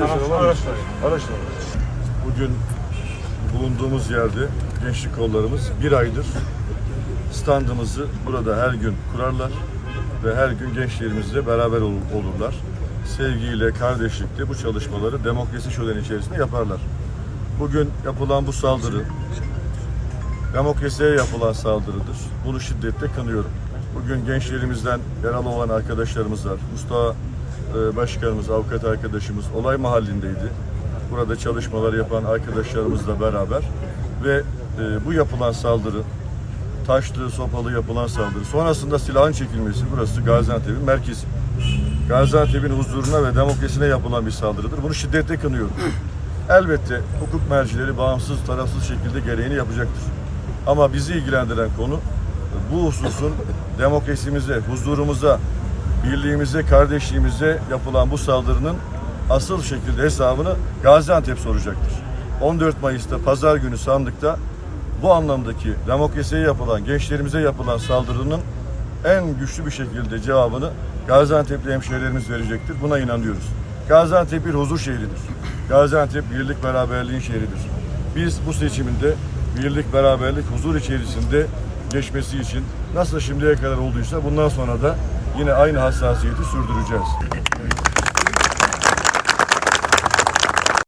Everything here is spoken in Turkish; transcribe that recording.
Mı? Araştırma. Bugün bulunduğumuz yerde gençlik kollarımız bir aydır standımızı burada her gün kurarlar ve her gün gençlerimizle beraber ol- olurlar. Sevgiyle, kardeşlikle bu çalışmaları demokrasi şöleni içerisinde yaparlar. Bugün yapılan bu saldırı demokrasiye yapılan saldırıdır. Bunu şiddetle kınıyorum. Bugün gençlerimizden yaralı olan arkadaşlarımız var. Mustafa Başkanımız, avukat arkadaşımız olay mahallindeydi. Burada çalışmalar yapan arkadaşlarımızla beraber ve e, bu yapılan saldırı, taşlı, sopalı yapılan saldırı, sonrasında silahın çekilmesi, burası Gaziantep'in merkezi. Gaziantep'in huzuruna ve demokrasisine yapılan bir saldırıdır. Bunu şiddetle kınıyorum. Elbette hukuk mercileri bağımsız, tarafsız şekilde gereğini yapacaktır. Ama bizi ilgilendiren konu bu hususun demokrasimize, huzurumuza, birliğimize, kardeşliğimize yapılan bu saldırının asıl şekilde hesabını Gaziantep soracaktır. 14 Mayıs'ta pazar günü sandıkta bu anlamdaki demokrasiye yapılan, gençlerimize yapılan saldırının en güçlü bir şekilde cevabını Gaziantep'li hemşehrilerimiz verecektir. Buna inanıyoruz. Gaziantep bir huzur şehridir. Gaziantep birlik beraberliğin şehridir. Biz bu seçiminde birlik, beraberlik, huzur içerisinde geçmesi için nasıl şimdiye kadar olduysa bundan sonra da yine aynı hassasiyeti sürdüreceğiz.